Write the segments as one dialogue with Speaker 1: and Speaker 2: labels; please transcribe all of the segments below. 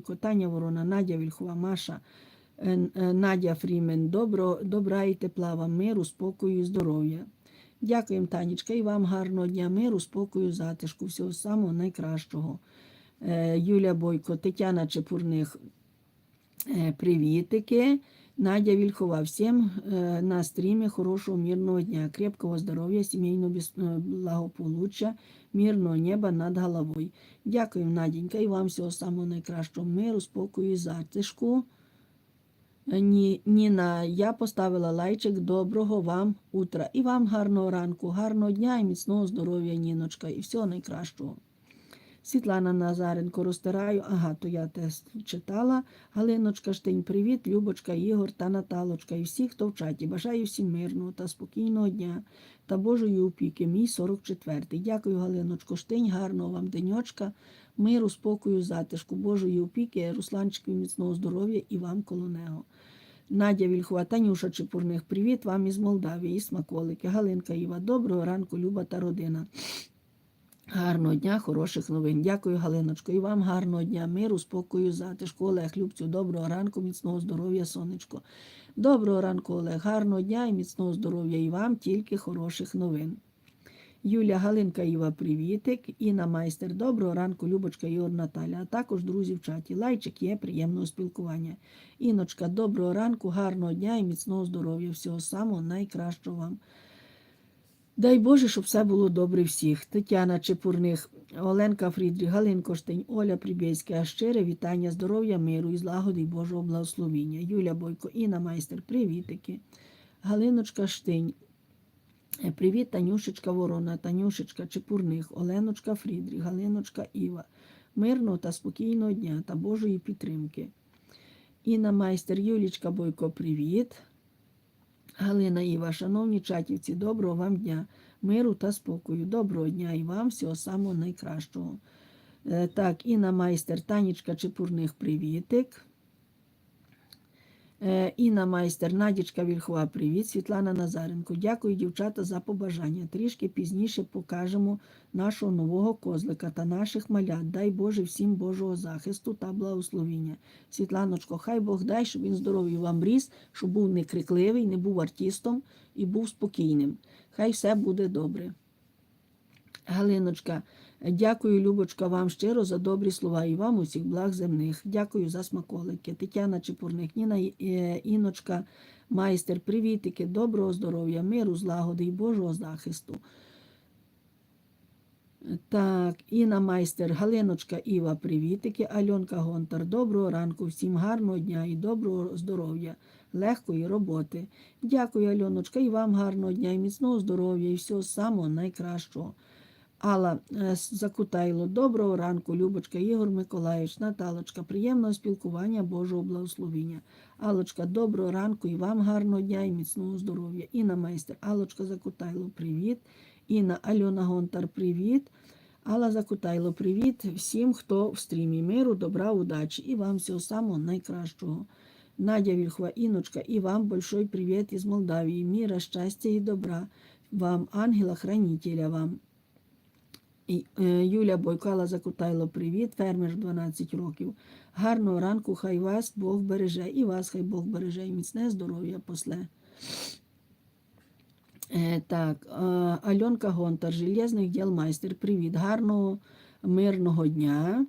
Speaker 1: Таня Ворона, Надя Вільхова, Маша, е, е, Надя Фрімен, добро, добра і тепла вам, миру, спокою і здоров'я. Дякуємо, Танечка, і вам гарного дня, миру, спокою, затишку, всього самого найкращого. Е, Юля Бойко, Тетяна Чепурних, привітики. Надя Вільхова, всім е, на стрімі хорошого мирного дня, крепкого здоров'я, сімейного е, благополуччя, мирного неба над головою. Дякуємо, Наденька, і вам всього самого найкращого миру, спокою і затишку. Ні, Ніна, я поставила лайчик. Доброго вам утра. І вам гарного ранку, гарного дня і міцного здоров'я, Ніночка, і всього найкращого. Світлана Назаренко розтираю. Ага, то я тест читала. Галиночка Штень, привіт, Любочка, Ігор та Наталочка і всі, хто в чаті. Бажаю всім мирного та спокійного дня та Божої опіки. Мій 44-й. Дякую, Галиночко Штень, гарного вам деньочка, миру, спокою, затишку, Божої опіки, Русланчиків міцного здоров'я і вам колонего. Надя Вільхова, Танюша Чепурних, привіт вам із Молдавії, і смаколики. Галинка Іва, доброго ранку, Люба та родина. Гарного дня, хороших новин. Дякую, Галиночко. І вам гарного дня, миру, спокою, затишку. Олег, Любцю, доброго ранку, міцного здоров'я, сонечко. Доброго ранку, Олег. Гарного дня і міцного здоров'я. І вам тільки хороших новин. Юля Галинка Іва, привітик. Інна Майстер, доброго ранку, Любочка Ігор Наталя, а також друзі в чаті. Лайчик є приємного спілкування. Іночка, доброго ранку, гарного дня і міцного здоров'я. Всього самого найкращого вам. Дай Боже, щоб все було добре всіх. Тетяна Чепурних, Оленка Фрідрі, Галинко Штень, Оля Прибєська, а щире вітання, здоров'я, миру і злагоди Божого благословіння. Юля Бойко, Інна Майстер, привітики. Галиночка Штень. Е, Привіт, Танюшечка Ворона, Танюшечка Чепурних, Оленочка Фрідрі, Галиночка Іва. Мирного та спокійного дня та Божої підтримки. Інна Майстер, Юлічка Бойко, привіт. Галина Іва, шановні чатівці, доброго вам дня, миру та спокою. Доброго дня і вам всього самого найкращого. Е, Так, Інна Майстер, Танічка Чепурних, привітик. Е, Інна Майстер, Надічка Вільхова, привіт. Світлана Назаренко. Дякую, дівчата, за побажання. Трішки пізніше покажемо нашого нового козлика та наших малят. Дай Боже всім Божого захисту та благословіння. Світланочко, хай Бог дай, щоб він здоровий вам ріс, щоб був не крикливий, не був артистом і був спокійним. Хай все буде добре. Галиночка, дякую, Любочка, вам щиро за добрі слова і вам усіх благ земних. Дякую за смаколики. Тетяна Чепурник, Ніна е, Іночка, майстер, привітики, доброго здоров'я, миру, злагоди і Божого захисту. Так, Інна майстер, Галиночка Іва, привітики, Альонка Гонтар, доброго ранку, всім гарного дня і доброго здоров'я, легкої роботи. Дякую, Альоночка, і вам гарного дня, і міцного здоров'я, і всього самого найкращого. Алла е, Закутайло, доброго ранку, Любочка, Ігор Миколаївич, Наталочка, приємного спілкування, Божого благословіння. Аллочка, доброго ранку і вам гарного дня і міцного здоров'я. Інна майстер, Аллочка Закутайло, привіт. Інна Альона Гонтар, привіт. Алла Закутайло, привіт всім, хто в стрімі миру, добра, удачі і вам всього самого найкращого. Надя Вільхова, Іночка, і вам большой привіт із Молдавії. Міра, щастя і добра. Вам, ангела-хранителя вам. Е, Юля Бойкала Закутайло, привіт, фермер 12 років. Гарного ранку, хай вас Бог береже, і вас хай Бог береже, і міцне здоров'я после. Так, Альонка Гонтар, Железний діл майстер, привіт, гарного, мирного дня.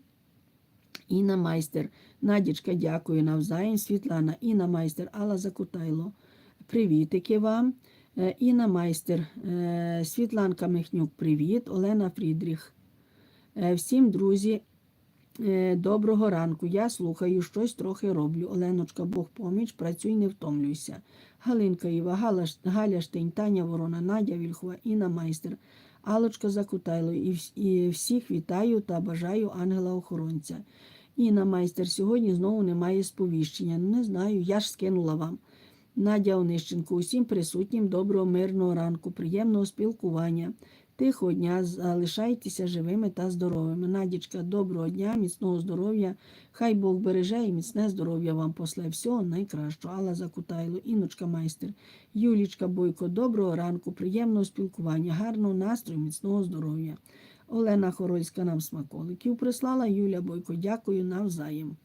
Speaker 1: Інна майстер, Надічка, дякую навзаєм, Світлана, Інна майстер, Алла Закутайло, привітики вам. Е, Інна майстер, е, Світланка Михнюк, привіт, Олена Фрідріх. Е, Всім, друзі, доброго ранку. Я слухаю, щось трохи роблю. Оленочка, Бог поміч, працюй, не втомлюйся. Галинка Іва, Гала, Галя Штень, Таня Ворона, Надя Вільхова, Інна майстер, Алочка Закутайло. І всіх вітаю та бажаю ангела-охоронця. Інна майстер, сьогодні знову немає сповіщення. Не знаю, я ж скинула вам. Надя Онищенко, усім присутнім доброго мирного ранку, приємного спілкування, тихого дня, залишайтеся живими та здоровими. Надічка, доброго дня, міцного здоров'я, хай Бог береже і міцне здоров'я вам после всього найкращого. Алла Закутайло, Іночка майстер, Юлічка Бойко, доброго ранку, приємного спілкування, гарного настрою, міцного здоров'я. Олена Хорольська нам смаколиків прислала. Юля Бойко, дякую навзаєм.